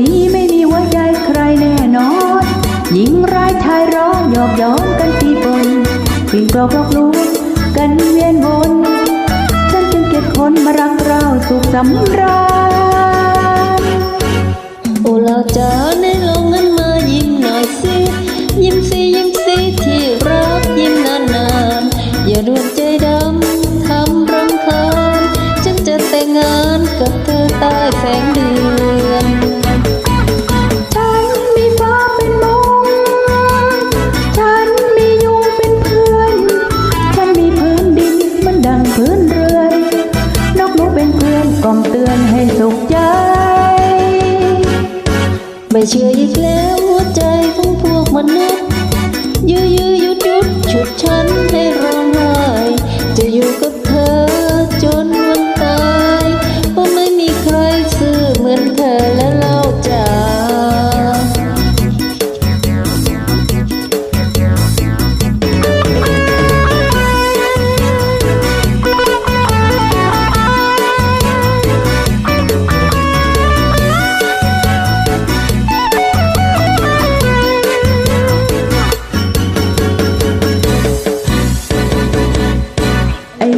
นี้ไม่มีหัวใจใครแน่นอน หญิงร้ายชายร้องหยอกย้อนกันที่บนวิ่งกรอกลอกลวงกันเวียนวนฉันจึงเก็บคนมารักเราสุขสำราญโอลาจ๋าได้ลงเงินมายิ้มหน่อยสิยิ้มสิยิ้มสิที่รักยิ้มนานๆอย่าดวงใจดำทำรำคาญฉันจะแต่งงานกับเธอใต้แสงเดือน เป็นเพื่อนกล่อมเตือนให้สุขใจ ไม่เชื่ออีกแล้ว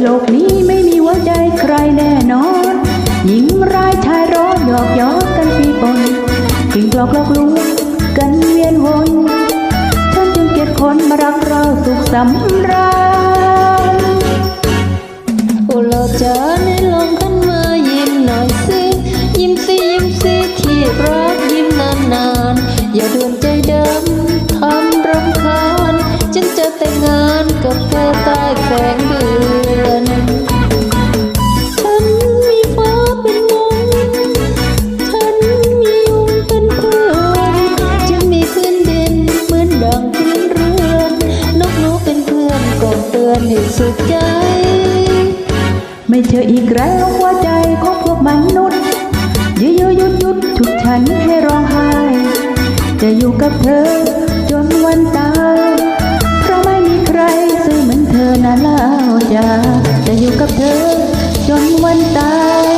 โลกนี้ไม่มีหัวใจใครแน่นอน หญิงร้ายชายร้อนหยอกย้อกันปีปนกิ่งกลอกลอกลวงกันเวียนวนฉันจึงเกลียดคนมารักเราสุขสำราญโอ้เราจ๋าในลอ อนให้สุขใจ ไม่เจออีกแล้วหัวใจของพวกมนุษย์ยือยุยุดยุดทุกฉันให้ร้องไห้ จะอยู่กับเธอจนวันตายเพราะไม่มีใครซื้อเหมือนเธอนะเล่าจ้าจะอยู่กับเธอจนวันตาย